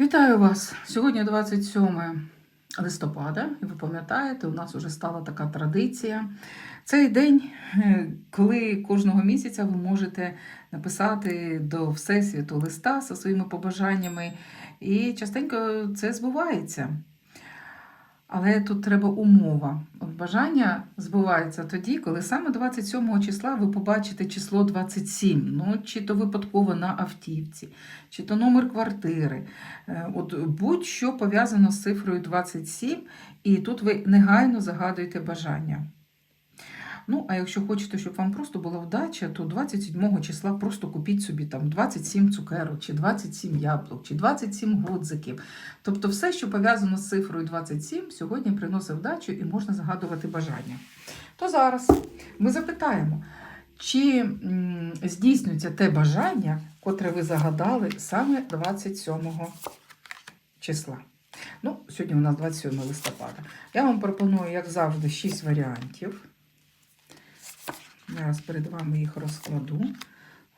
Вітаю вас! Сьогодні 27 листопада, і ви пам'ятаєте, у нас вже стала така традиція. Цей день, е, коли кожного місяця ви можете написати до Всесвіту листа зі своїми побажаннями, і частенько це збувається. Але тут треба умова. От бажання збувається тоді, коли саме 27 числа ви побачите число 27, ну чи то випадково на автівці, чи то номер квартири. Е, От будь-що пов'язано з цифрою 27, і тут ви негайно загадуєте бажання. Ну, а якщо хочете, щоб вам просто була вдача, то 27 числа просто купіть собі там 27 цукерок, чи 27 яблук, чи 27 годзиків. Тобто все, що пов'язано з цифрою 27, сьогодні приносить вдачу і можна загадувати бажання. То зараз ми запитаємо, чи здійснюється те бажання, котре ви загадали саме 27 числа. Ну, сьогодні у нас 27 листопада. Я вам пропоную, як завжди, 6 варіантів. Зараз перед вами їх розкладу.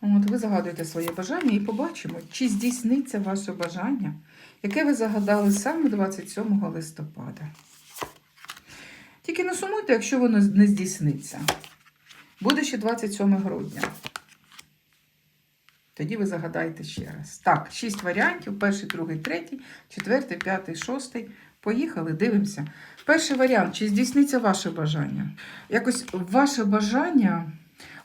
От, ви загадуєте своє бажання і побачимо, чи здійсниться ваше бажання, яке ви загадали саме 27 листопада. Тільки не сумуйте, якщо воно не здійсниться. Буде ще 27 грудня. Тоді ви загадаєте ще раз. Так, шість варіантів: перший, другий, третій, четвертий, п'ятий, шостий. Поїхали, дивимося. Перший варіант: чи здійсниться ваше бажання? Якось ваше бажання,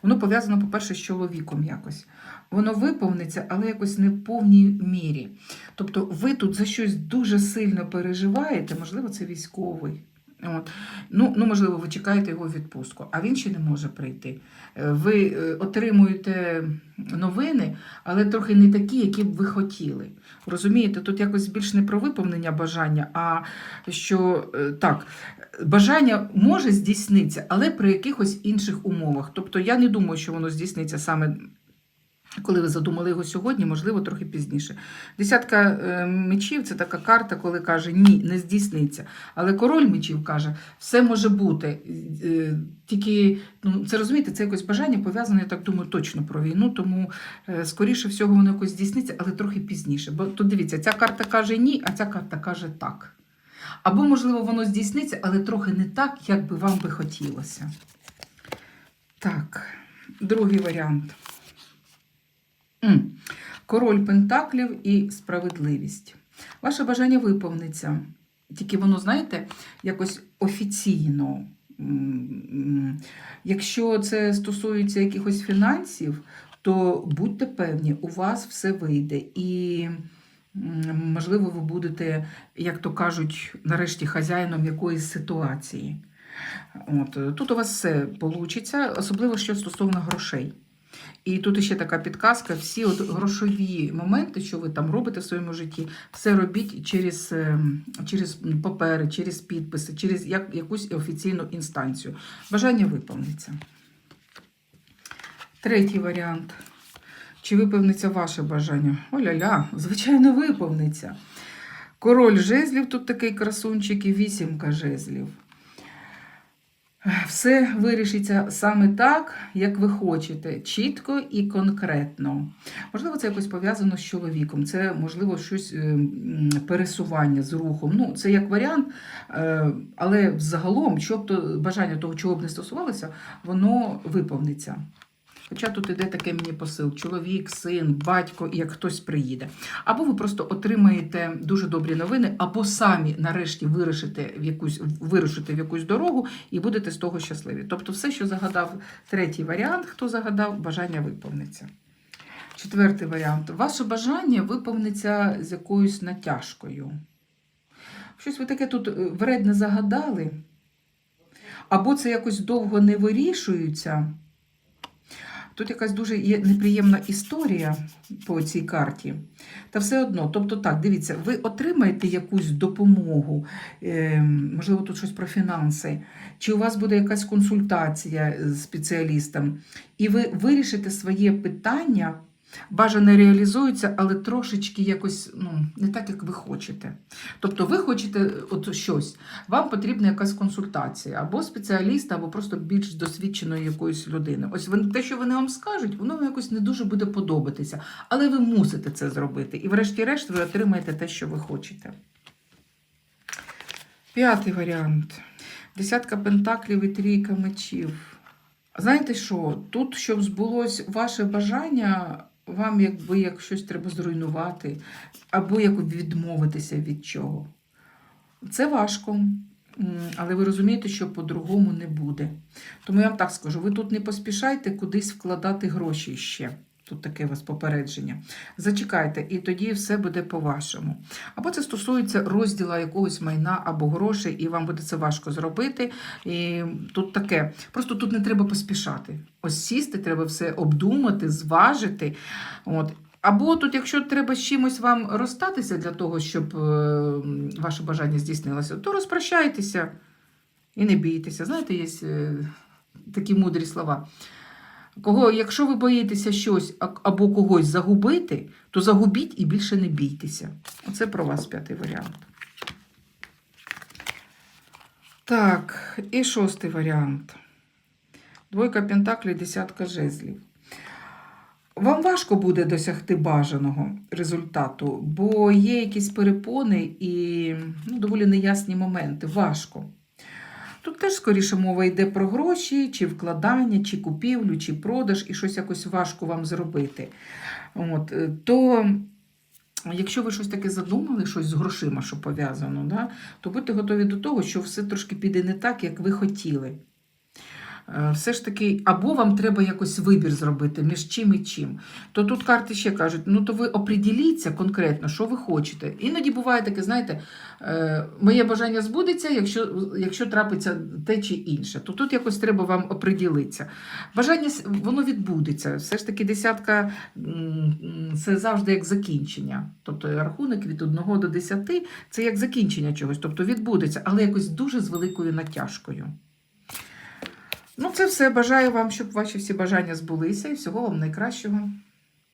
воно пов'язано, по-перше, з чоловіком якось. Воно виповниться, але якось не в повній мірі. Тобто, ви тут за щось дуже сильно переживаєте, можливо, це військовий. От. Ну, ну, можливо, ви чекаєте його відпустку, а він ще не може прийти. Е, Ви е, отримуєте новини, але трохи не такі, які б ви хотіли. Розумієте, тут якось більш не про виповнення бажання, а що е, так, бажання може здійснитися, але при якихось інших умовах. Тобто я не думаю, що воно здійсниться саме. Коли ви задумали його сьогодні, можливо, трохи пізніше. Десятка е, мечів це така карта, коли каже ні, не здійсниться. Але король мечів каже, все може бути. Е, Тільки ну, це розумієте, це якось бажання пов'язане, я так думаю, точно про війну. Тому е, скоріше всього воно якось здійсниться, але трохи пізніше. Бо тут дивіться, ця карта каже ні, а ця карта каже так. Або, можливо, воно здійсниться, але трохи не так, як би вам би хотілося. Так, другий варіант. Король Пентаклів і справедливість. Ваше бажання виповниться. Тільки воно, знаєте, якось офіційно. Якщо це стосується якихось фінансів, то будьте певні, у вас все вийде. І, можливо, ви будете, як то кажуть, нарешті хазяїном якоїсь ситуації. От, тут у вас все вийде, особливо що стосовно грошей. І тут ще така підказка: всі от грошові моменти, що ви там робите в своєму житті, все робіть через, е, через папери, через підписи, через як, якусь офіційну інстанцію. Бажання виповниться. Третій варіант. Чи виповниться ваше бажання? Оля-ля, звичайно, виповниться. Король жезлів, тут такий красунчик, і вісімка жезлів. Все вирішиться саме так, як ви хочете, чітко і конкретно. Можливо, це якось пов'язано з чоловіком, це, можливо, щось е, пересування з рухом. Ну, це як варіант, е, але взагалом, щоб то бажання того, чого б не стосувалося, воно виповниться. Хоча тут іде таке мені посил: чоловік, син, батько, як хтось приїде. Або ви просто отримаєте дуже добрі новини, або самі нарешті вирішите в якусь, вирушите в якусь дорогу і будете з того щасливі. Тобто, все, що загадав третій варіант, хто загадав, бажання виповниться. Четвертий варіант. Ваше бажання виповниться з якоюсь натяжкою. Щось ви таке тут е, вредне загадали, або це якось довго не вирішується. Тут якась дуже неприємна історія по цій карті. Та все одно, тобто так, дивіться, ви отримаєте якусь допомогу, е, можливо, тут щось про фінанси, чи у вас буде якась консультація з спеціалістом, і ви вирішите своє питання Бажане реалізується, але трошечки якось ну, не так, як ви хочете. Тобто ви хочете от щось, вам потрібна якась консультація, або спеціаліста, або просто більш досвідченої якоїсь людини. Ось те, що вони вам скажуть, воно вам якось не дуже буде подобатися. Але ви мусите це зробити. І врешті-решт ви отримаєте те, що ви хочете. П'ятий варіант. Десятка пентаклів і трійка мечів. Знаєте що? Тут, щоб збулось ваше бажання, вам якби як щось треба зруйнувати, або як відмовитися від чого. Це важко, але ви розумієте, що по-другому не буде. Тому я вам так скажу: ви тут не поспішайте кудись вкладати гроші ще. Тут таке у вас попередження. Зачекайте, і тоді все буде по-вашому. Або це стосується розділу якогось майна або грошей, і вам буде це важко зробити. І тут таке. Просто тут не треба поспішати. Ось сісти, треба все обдумати, зважити. От. Або тут, якщо треба з чимось вам розстатися для того, щоб е, ваше бажання здійснилося, то розпрощайтеся і не бійтеся. Знаєте, є е, такі мудрі слова. Кого, якщо ви боїтеся щось або когось загубити, то загубіть і більше не бійтеся. Оце про вас п'ятий варіант. Так, і шостий варіант. Двойка пентаклів, десятка жезлів. Вам важко буде досягти бажаного результату, бо є якісь перепони і ну, доволі неясні моменти. Важко. Тут теж скоріше мова йде про гроші, чи вкладання, чи купівлю, чи продаж, і щось якось важко вам зробити. От, е, то якщо ви щось таке задумали, щось з грошима, що пов'язано, да, то будьте готові до того, що все трошки піде не так, як ви хотіли. Е, Все ж таки, або вам треба якось вибір зробити між чим і чим. То тут карти ще кажуть: ну то ви оприділіться конкретно, що ви хочете. Іноді буває таке, знаєте, е, моє бажання збудеться, якщо, якщо трапиться те чи інше. То тут якось треба вам оприділитися. Бажання воно відбудеться. Все ж таки, десятка це завжди як закінчення. Тобто рахунок від 1 до 10 це як закінчення чогось, тобто відбудеться, але якось дуже з великою натяжкою. Ну, це все. Бажаю вам, щоб ваші всі бажання збулися і всього вам найкращого.